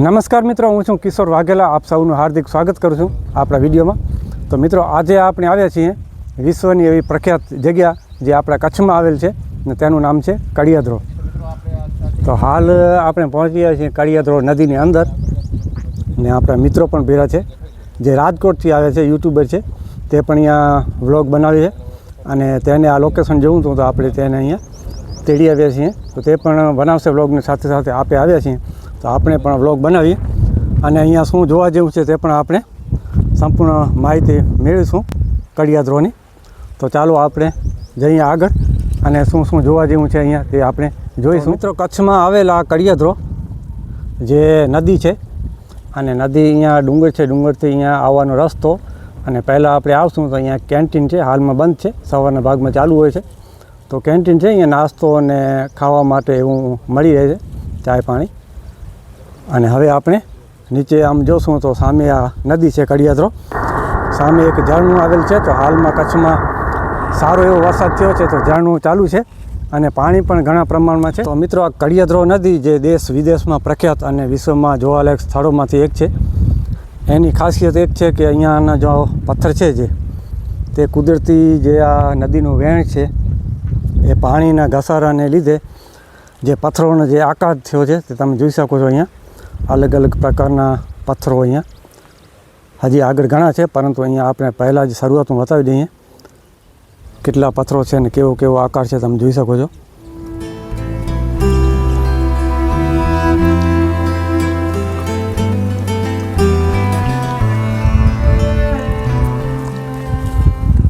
નમસ્કાર મિત્રો, હું છું કિશોર વાઘેલા. આપ સૌનું હાર્દિક સ્વાગત કરું છું આપણા વિડીયોમાં. તો મિત્રો, આજે આપણે આવ્યા છીએ વિશ્વની એવી પ્રખ્યાત જગ્યા જે આપણા કચ્છમાં આવેલ છે ને તેનું નામ છે કડિયાદરો. તો હાલ આપણે પહોંચી ગયા છીએ કડિયાદરો નદીની અંદર ને આપણા મિત્રો પણ ભેરા છે. જે રાજકોટથી આવે છે, યુટ્યુબર છે, તે પણ અહીંયા વ્લોગ બનાવી છે અને તેને આ લોકેશન જોવું હતું તો આપણે તેને અહીંયા તેડી આવ્યા છીએ. તો તે પણ બનાવશે વ્લોગની સાથે સાથે આપે આવ્યા છીએ. તો આપણે પણ વ્લોગ બનાવીએ. અને અહીંયા શું જોવા જેવું છે તે પણ આપણે સંપૂર્ણ માહિતી મેળવીશું કડિયાદ્રોની તો ચાલો આપણે જઈએ આગળ અને શું શું જોવા જેવું છે અહીંયા તે આપણે જોઈશું. મિત્રો કચ્છમાં આવેલા કડિયાદ્રો જે નદી છે, અને નદી અહીંયા ડુંગર છે, ડુંગરથી અહીંયા આવવાનો રસ્તો. અને પહેલાં આપણે આવશું તો અહીંયા કેન્ટીન છે, હાલમાં બંધ છે, સવારના ભાગમાં ચાલુ હોય છે. તો કેન્ટીન છે, અહીંયા નાસ્તો અને ખાવા માટે એવું મળી રહે છે, ચાય પાણી. અને હવે આપણે નીચે આમ જોશું તો સામે આ નદી છે કડિયાદરો. સામે એક ઝરણું આવેલ છે, તો હાલમાં કચ્છમાં સારો એવો વરસાદ થયો છે, તો ઝરણું ચાલુ છે અને પાણી પણ ઘણા પ્રમાણમાં છે. તો મિત્રો, આ કડિયાદરો નદી જે દેશ વિદેશમાં પ્રખ્યાત અને વિશ્વમાં જોવાલાયક સ્થળોમાંથી એક છે. એની ખાસિયત એક છે કે અહીંયાના જો પથ્થર છે જે, તે કુદરતી જે આ નદીનું વહેણ છે, એ પાણીના ઘસારાને લીધે જે પથ્થરોનો જે આકાર થયો છે, તે તમે જોઈ શકો છો અહીંયા. અલગ અલગ પ્રકારના પથ્થરો અહીંયા. હજી આગળ ઘણા છે, પરંતુ અહીંયા આપણે પહેલાં જ શરૂઆતમાં બતાવી દઈએ કેટલા પથ્થરો છે અને કેવો કેવો આકાર છે, તમે જોઈ શકો છો.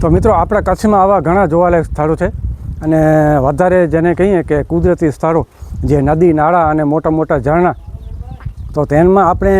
તો મિત્રો, આપણા કચ્છમાં આવા ઘણા જોવાલાયક સ્થળો છે અને વધારે જેને કહીએ કે કુદરતી સ્થળો, જે નદી, નાળા અને મોટા મોટા ઝરણા તો તેમાં આપણે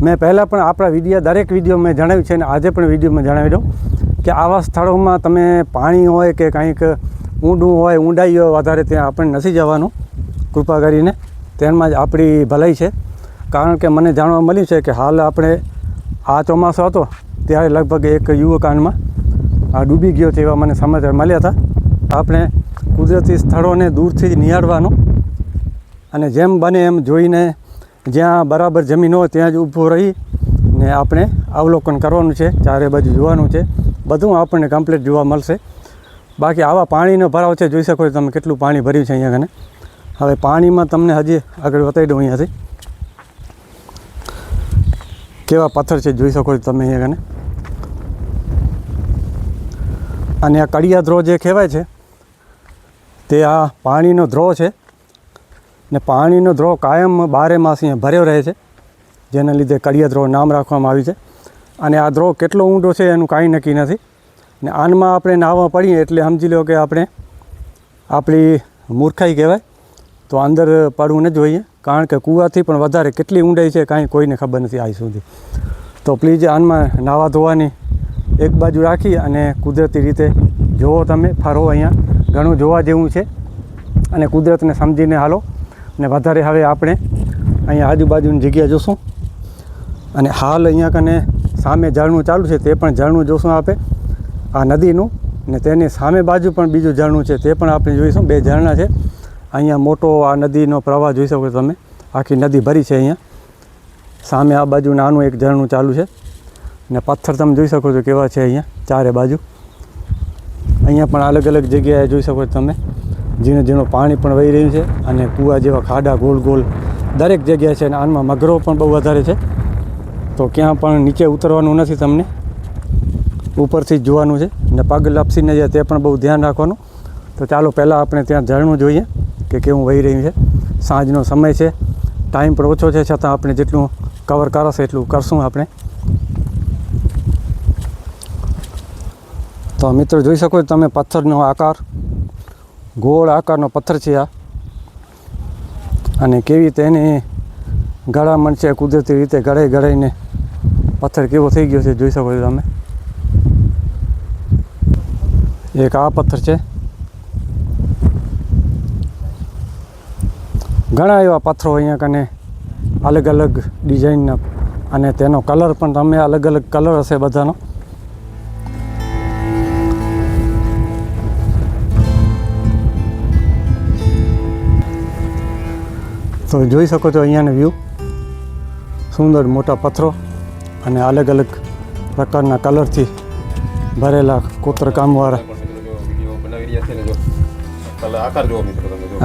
મેં પહેલાં પણ આપણા વીડિયો દરેક વીડિયો મેં જણાવ્યું છે અને આજે પણ વિડીયોમાં જણાવી દઉં કે આવા સ્થળોમાં તમે પાણી હોય કે કંઈક ઊંડું હોય, ઊંડાઈ હોય વધારે ત્યાં આપણે નથી જવાનું, કૃપા કરીને. તેમાં જ આપણી ભલાઈ છે. કારણ કે મને જાણવા મળ્યું છે કે હાલ આપણે આ ચોમાસો હતો ત્યારે લગભગ એક યુવકાંડમાં આ ડૂબી ગયો તેવા મને સમાચાર મળ્યા હતા. આપણે કુદરતી સ્થળોને દૂરથી જ નિહાળવાનું અને જેમ બને એમ જોઈને જ્યાં બરાબર જમીન હોય ત્યાં જ ઊભો રહી ને આપણે અવલોકન કરવાનું છે, ચારે બાજુ જોવાનું છે. બધું આપણને કમ્પ્લીટ જોવા મળશે. બાકી આવા પાણીનો ભરાવ છે, જોઈ શકો છો તમે કેટલું પાણી ભર્યું છે અહીંયા કને. હવે પાણીમાં તમને હજી આગળ બતાવી દઉં અહીંયાથી. કેવા પથ્થર છે, જોઈ શકો છો તમે અહીંયા કને. અને આ કડિયા ધ્રો જે કહેવાય છે, તે આ પાણીનો ધ્રો છે. ને પાણીનો ધ્રો કાયમ બારે માસ અહીંયા ભર્યો રહે છે, જેના લીધે કડિયા ધ્રો નામ રાખવામાં આવ્યું છે. અને આ ધ્રો કેટલો ઊંડો છે એનું કાંઈ નક્કી નથી. ને આનમાં આપણે નાહવા પડીએ એટલે સમજી લો કે આપણે આપણી મૂર્ખાઈ કહેવાય, તો અંદર પડવું ન જોઈએ, કારણ કે કૂવાથી પણ વધારે કેટલી ઊંડાઈ છે કાંઈ કોઈને ખબર નથી આવી સુધી. તો પ્લીઝ આનમાં નાવા ધોવાની એક બાજુ રાખી અને કુદરતી રીતે જુઓ તમે, ફરો અહીંયા. ઘણું જોવા જેવું છે. અને કુદરતને સમજીને હાલો. અને વધારે હવે આપણે અહીંયા આજુબાજુની જગ્યા જોશું. અને હાલ અહીંયા કને સામે ઝરણું ચાલુ છે તે પણ ઝરણું જોશું આપે. આ નદીનું ને તેની સામે બાજુ પણ બીજું ઝરણું છે તે પણ આપણે જોઈશું. બે ઝરણા છે. અહીંયા મોટો આ નદીનો પ્રવાહ જોઈ શકો તમે. આખી નદી ભરી છે અહીંયા. સામે આ બાજુ નાનું એક ઝરણું ચાલુ છે. ને પથ્થર તમે જોઈ શકો છો કેવા છે અહીંયા, ચારે બાજુ. અહીંયા પણ અલગ અલગ જગ્યાએ જોઈ શકો છો તમે. ઝીણું ઝીણું પાણી પણ વહી રહ્યું છે અને કૂવા જેવા ખાડા ગોલ ગોલ દરેક જગ્યાએ છે અને આનમાં મગરો પણ બહુ વધારે છે. તો ક્યાં પણ નીચે ઉતરવાનું નથી તમને. ઉપરથી જ જોવાનું છે. ને પગ લપસીને જાય તે પણ બહુ ધ્યાન રાખવાનું. તો ચાલો પહેલાં આપણે ત્યાં ઝરણું જોઈએ કે કેવું વહી રહ્યું છે. સાંજનો સમય છે. ટાઈમ પણ ઓછો છે છતાં આપણે જેટલું કવર કરાશે એટલું કરશું આપણે. તો મિત્રો જોઈ શકો તમે પથ્થરનો આકાર. ગોળ આકારનો પથ્થર છે આ. અને કેવી રીતે એની ગળામણ છે કુદરતી રીતે ગળાઈ ગળાઈને પથ્થર કેવો થઈ ગયો છે જોઈ શકો છો તમે. એક આ પથ્થર છે. ઘણા એવા પથ્થરો અહીંયા કને અલગ અલગ ડિઝાઇનના અને તેનો કલર પણ તમે અલગ અલગ કલર હશે બધાનો. તો જોઈ શકો છો અહીંયાનો વ્યૂ સુંદર મોટા પથ્થરો અને અલગ અલગ પ્રકારના કલરથી ભરેલા કોતરકામવાળા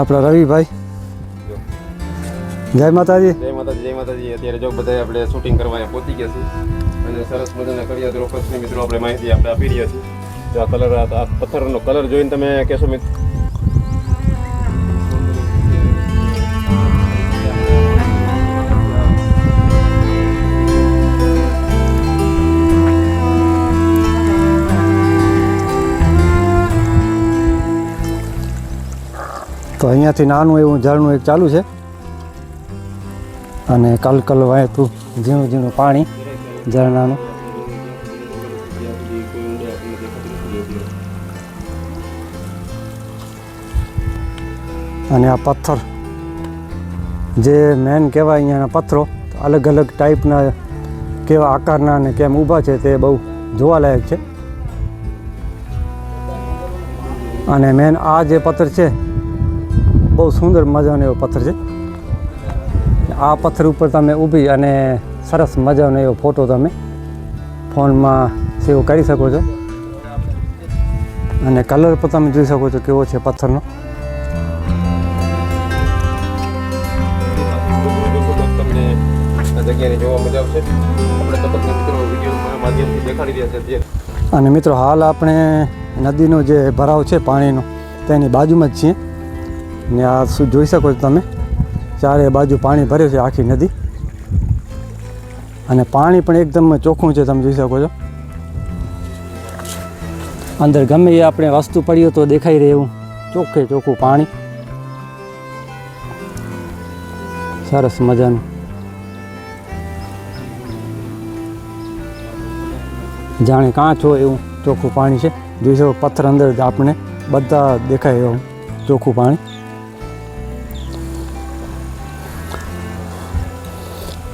આપણા રવિભાઈ. જય માતાજી. જય માતાજી જય માતાજી. અત્યારે જો બધા આપણે શૂટિંગ કરવા પહોંચી ગયા છીએ. અને સરસ મજાના કરિયા મિત્રો આપણે માહિતી આપણે આપી રહ્યા છીએ. આ કલર આ પથ્થરનો કલર જોઈને તમે કહેશો મિત્રો તો અહીંયાથી નાનું એવું ઝરણું એક ચાલુ છે. અને કલકલ વહેતું ઝીણું ઝીણું પાણી ઝરણાનું અને આ પથ્થર, જે મેન કહેવાય અહીંયાના પથ્થરો, અલગ અલગ ટાઈપના કેવા આકારના અને કેમ ઊભા છે તે બહુ જોવાલાયક છે. અને મેન આ જે પથ્થર છે બહુ સુંદર મજાનો એવો પથ્થર છે. આ પથ્થર ઉપર તમે ઊભી અને સરસ મજાનો એવો ફોટો તમે ફોનમાં સેવ કરી શકો છો. અને કલર પણ તમે જોઈ શકો છો કેવો છે પથ્થરનો. અને મિત્રો હાલ આપણે નદીનો જે ભરાવ છે પાણીનો તેની બાજુમાં જ છીએ. ને આ શું જોઈ શકો છો તમે? ચારે બાજુ પાણી ભર્યું છે આખી નદી. અને પાણી પણ એકદમ ચોખ્ખું છે, તમે જોઈ શકો છો. અંદર ગમે એ આપણે વસ્તુ પડી તો દેખાઈ રહે એવું ચોખ્ખે ચોખ્ખું પાણી. સરસ મજાનું. જાણે કાં છો એવું ચોખ્ખું પાણી છે. જોઈ શકો પથ્થર અંદર આપણે બધા દેખાય એવું ચોખ્ખું પાણી.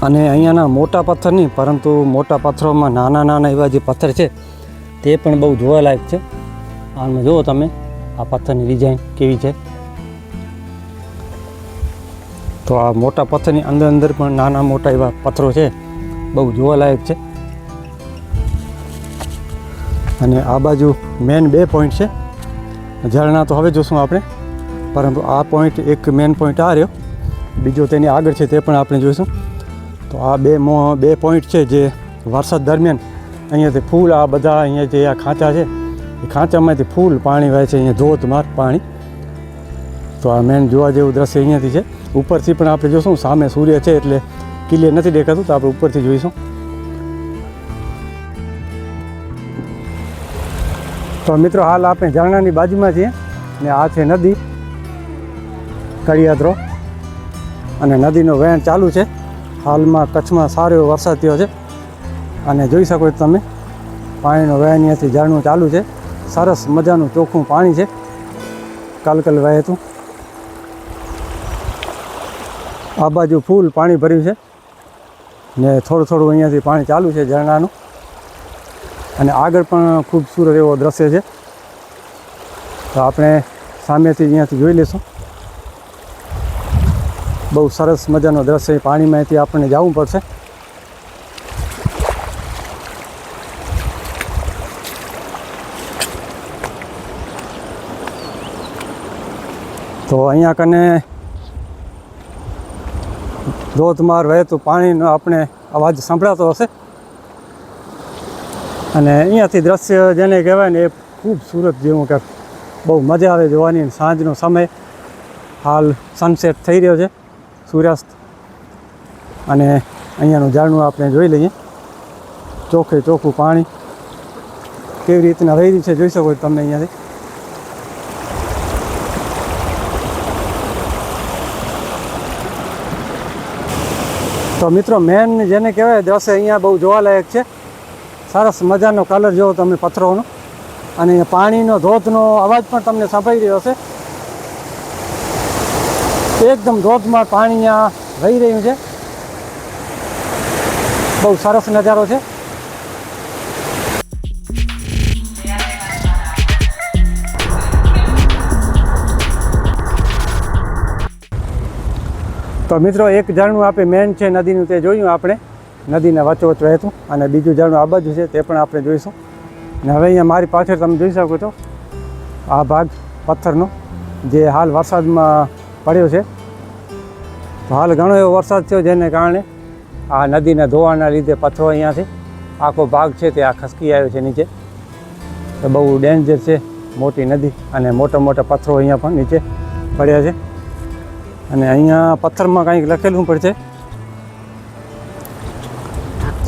અને અહીંયાના મોટા પથ્થર નહીં, પરંતુ મોટા પથ્થરોમાં નાના નાના એવા જે પથ્થર છે, તે પણ બહુ જોવાલાયક છે. આમાં જુઓ તમે, આ પથ્થરની ડિઝાઇન કેવી છે. તો આ મોટા પથ્થરની અંદર અંદર પણ નાના મોટા એવા પથ્થરો છે, બહુ જોવાલાયક છે. અને આ બાજુ મેન બે પોઈન્ટ છે. ઝરણા તો હવે જોશું આપણે, પરંતુ આ પોઈન્ટ એક મેન પોઈન્ટ આ રહ્યો. બીજો તેની આગળ છે તે પણ આપણે જોઈશું. તો આ બે બે પોઈન્ટ છે જે વરસાદ દરમિયાન અહીંયાથી ફૂલ આ બધા અહીંયા જે આ ખાંચા છે, એ ખાંચામાંથી ફૂલ પાણી વહે છે, અહીંયા ધોધમાર પાણી. તો આ મેન જોવા જેવું દ્રશ્ય અહીંયાથી છે. ઉપરથી પણ આપણે જોશું, સામે સૂર્ય છે એટલે ક્લિયર નથી દેખાતું, તો આપણે ઉપરથી જોઈશું. તો મિત્રો, હાલ આપણે ઝરણાની બાજુમાં છીએ ને આ છે નદી, કડિયાદરો. અને નદીનો વહેણ ચાલુ છે. હાલમાં કચ્છમાં સારો એવો વરસાદ થયો છે. અને જોઈ શકો તમે, પાણીનો વહેણ અહીંયાથી ઝાડનું ચાલુ છે. સરસ મજાનું ચોખ્ખું પાણી છે. કલકલ વહેતું આ બાજુ ફૂલ પાણી ભર્યું છે. ને થોડું થોડું અહીંયાથી પાણી ચાલુ છે ઝરણાનું. અને આગળ પણ ખૂબસૂરત એવો દ્રશ્ય છે. તો આપણે સામેથી અહીંયાથી જોઈ લઈશું. બહુ સરસ મજાનો દ્રશ્ય પાણીમાંથી આપણને જવું પડશે. તો અહીંયા કને ધોધમાર વહેતું પાણીનો આપણે અવાજ સંભળાતો હશે. અને અહીંયાથી દ્રશ્ય જેને કહેવાય ને એ ખૂબસૂરત જેવું કે બહુ મજા આવે જોવાની. સાંજનો સમય હાલ સનસેટ થઈ રહ્યો છે. સૂર્યાસ્ત. અને અહીંયાનું ઝાડનું આપણે જોઈ લઈએ. ચોખ્ખે ચોખ્ખું પાણી. કેવી રીતના વહી રહ્યું છે જોઈ શકો છો તમે અહીંયાથી. તો મિત્રો મેન જેને કહેવાય દ્રશ્ય અહીંયા બહુ જોવાલાયક છે. સરસ મજાનો કલર જોવો તમે પથ્થરોનો. અને પાણીનો ધોધનો અવાજ પણ તમને સંભળાઈ રહ્યો હશે. એકદમ ધોધમાં પાણી અહીંયા વહી રહ્યું છે. બહુ સરસ નજારો છે. તો મિત્રો, એક ઝાડનું આપણે મેન છે નદીનું તે જોયું આપણે. નદીના વચ્ચોવચ વહેતું અને બીજું ઝરણું આ બાજુ છે તે પણ આપણે જોઈશું. ને હવે અહીંયા મારી પાછળ તમે જોઈ શકો છો આ ભાગ પથ્થરનો, જે હાલ વરસાદમાં પડ્યો છે. હાલ ઘણો એવો વરસાદ થયો જેને કારણે આ નદીના ધોવાના લીધે પથ્થરો અહીંયાથી આખો ભાગ છે તે આ ખસકી આવ્યો છે નીચે. તો બહુ ડેન્જર છે મોટી નદી અને મોટા મોટા પથ્થરો અહીંયા પણ નીચે પડ્યા છે. અને અહીંયા પથ્થરમાં કંઈક લખેલું પણ છે.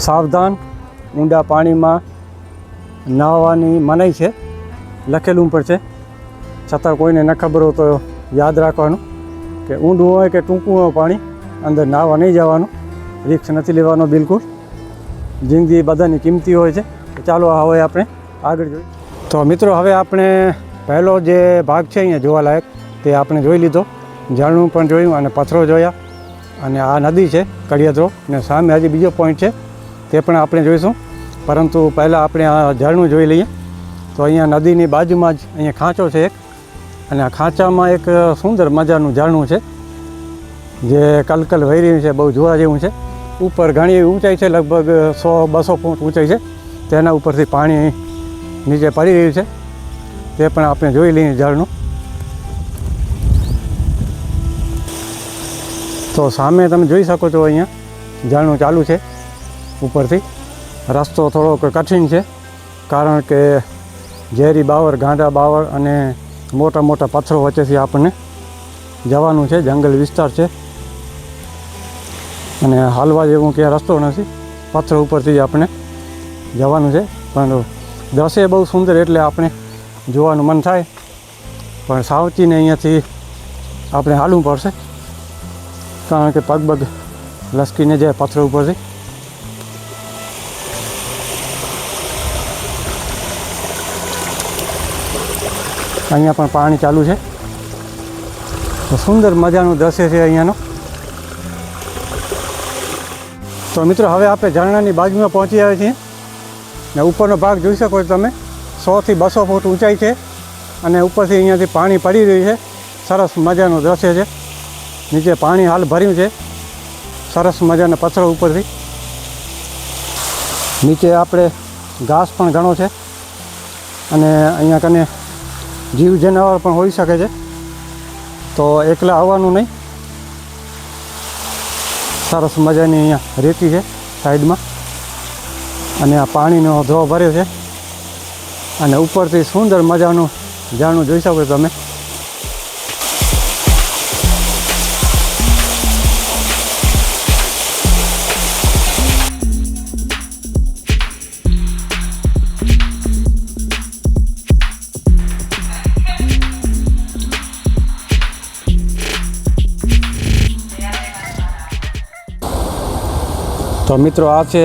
સાવધાન ઊંડા પાણીમાં નાહવાની મનાઈ છે. લખેલું પણ છે. છતાં કોઈને ન ખબર હોય તો યાદ રાખવાનું. કે ઊંડું હોય કે ટૂંકું હોય પાણી, અંદર નાહવા નહીં જવાનું રિક્સ નથી લેવાનો બિલકુલ. જિંદગી બધાની કિંમતી હોય છે. તો ચાલો હવે આપણે આગળ જોઈએ. તો મિત્રો, હવે આપણે પહેલો જે ભાગ છે અહીંયા જોવાલાયક તે આપણે જોઈ લીધો. ઝરણું પણ જોયું અને પથરો જોયા. અને આ નદી છે કડિયાદરો ને સામે હજી બીજો પોઈન્ટ છે, તે પણ આપણે જોઈશું. પરંતુ પહેલાં આપણે આ ઝરણું જોઈ લઈએ. તો અહીંયા નદીની બાજુમાં જ અહીંયા ખાંચો છે એક. અને આ ખાંચામાં એક સુંદર મજાનું ઝરણું છે, જે કલકલ વહી રહ્યું છે, બહુ જોવા જેવું છે. ઉપર ઘણી ઊંચાઈ છે, લગભગ સો, બસો ફૂટ ઊંચાઈ છે. તેના ઉપરથી પાણી નીચે પડી રહ્યું છે. તે પણ આપણે જોઈ લઈએ ઝરણું તો સામે તમે જોઈ શકો છો અહીંયા ઝરણું ચાલુ છે ઉપરથી. રસ્તો થોડોક કઠિન છે, કારણ કે ઝેરી બાવર ગાંડા બાવર અને મોટા મોટા પથ્થરો વચ્ચેથી આપણને જવાનું છે. જંગલ વિસ્તાર છે. અને હાલવા જેવું ક્યાં રસ્તો નથી. પથ્થર ઉપરથી આપણે જવાનું છે. પણ દ્રશ્ય બહુ સુંદર એટલે આપણે જોવાનું મન થાય. પણ સાવચીને અહીંયાથી આપણે હાલવું પડશે. કારણ કે પગ પગ લસકીને જાય પથ્થર ઉપરથી. અહીંયા પણ પાણી ચાલુ છે. તો સુંદર મજાનું દ્રશ્ય છે અહીંયાનું. તો મિત્રો, હવે આપણે ઝરણાની બાજુમાં પહોંચી આવ્યા છીએ. ને ઉપરનો ભાગ જોઈ શકો છો તમે. સોથી બસો ફૂટ ઊંચાઈ છે અને ઉપરથી અહીંયાથી પાણી પડી રહ્યું છે. સરસ મજાનું દ્રશ્ય છે. નીચે પાણી હાલ ભર્યું છે. સરસ મજાના પથ્થરો ઉપરથી. નીચે આપણે ઘાસ પણ ઘણો છે. અને અહીંયા કને જીવ જનાવર પણ હોઈ શકે છે. તો એકલા આવવાનું નહીં. સરસ મજાની અહીંયા રેતી છે સાઈડમાં. અને આ પાણીનો ધો ભર્યો છે. અને ઉપરથી સુંદર મજાનું જાણું જોઈ શકો તમે. તો મિત્રો આ છે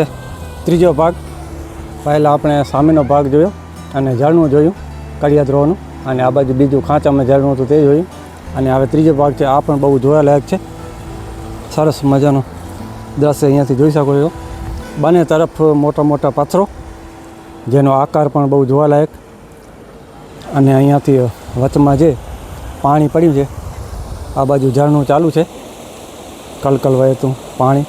ત્રીજો ભાગ. પહેલાં આપણે સામેનો ભાગ જોયો અને ઝરણું જોયું કડિયા કડિયાદ્રોહનું અને આ બાજુ બીજું ખાંચામાં ઝરણું હતું તે જોયું. અને હવે ત્રીજો ભાગ છે, આ પણ બહુ જોવાલાયક છે. સરસ મજાનો દ્રશ્ય અહીંયાથી જોઈ શકો છો. બંને તરફ મોટા મોટા પથ્થરો જેનો આકાર પણ બહુ જોવાલાયક. અને અહીંયાથી વચમાં જે પાણી પડ્યું છે, આ બાજુ ઝરણું ચાલુ છે. કલકલ વહેતું પાણી.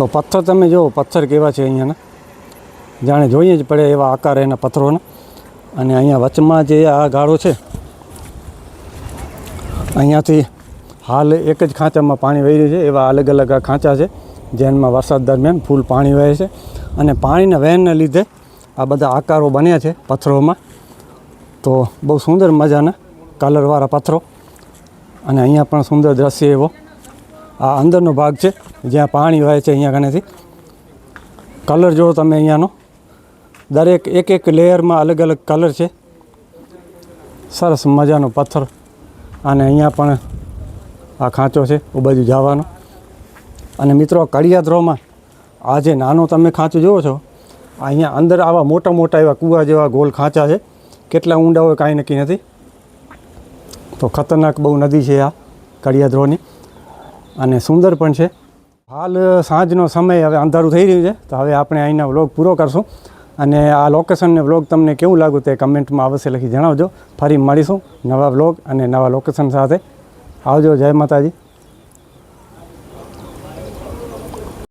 તો પથ્થર તમે જુઓ, પથ્થર કેવા છે અહીંયાના. જાણે જોઈએ જ પડે એવા આકાર એના પથ્થરોના. અને અહીંયા વચમાં જે આ ગાળો છે, અહીંયાથી હાલ એક જ ખાંચામાં પાણી વહી રહ્યું છે. એવા અલગ અલગ આ ખાંચા છે, જેનમાં વરસાદ દરમિયાન ફૂલ પાણી વહે છે. અને પાણીના વહેણને લીધે આ બધા આકારો બન્યા છે પથ્થરોમાં. તો બહુ સુંદર મજાના કલરવાળા પથ્થરો. અને અહીંયા પણ સુંદર દ્રશ્ય એવો આ અંદરનો ભાગ છે, જ્યાં પાણી વહે છે અહીંયા કનેથી કલર જુઓ તમે અહીંયાનો. દરેક એક એક લેયરમાં અલગ અલગ કલર છે. સરસ મજાનો પથ્થર. અને અહીંયા પણ આ ખાંચો છે એ બાજુ જવાનો. અને મિત્રો કડિયાદ્રોમાં આ જે નાનો તમે ખાંચો જુઓ છો, અહીંયા અંદર આવા મોટા મોટા એવા કૂવા જેવા ગોલ ખાંચા છે. કેટલા ઊંડા હોય કાંઈ નક્કી નથી. તો ખતરનાક બહુ નદી છે આ કડિયાદ્રોની અને સુંદર પણ છે. હાલ સાંજનો સમય હવે અંધારું થઈ રહ્યું છે, તો હવે આપણે અહીંના વ્લોગ પૂરો કરશું. અને આ લોકેશનને વ્લોગ તમને કેવું લાગ્યું તે કમેન્ટમાં અવશ્ય લખી જણાવજો. ફરી મળીશું નવા વ્લોગ અને નવા લોકેશન સાથે. આવજો, જય માતાજી.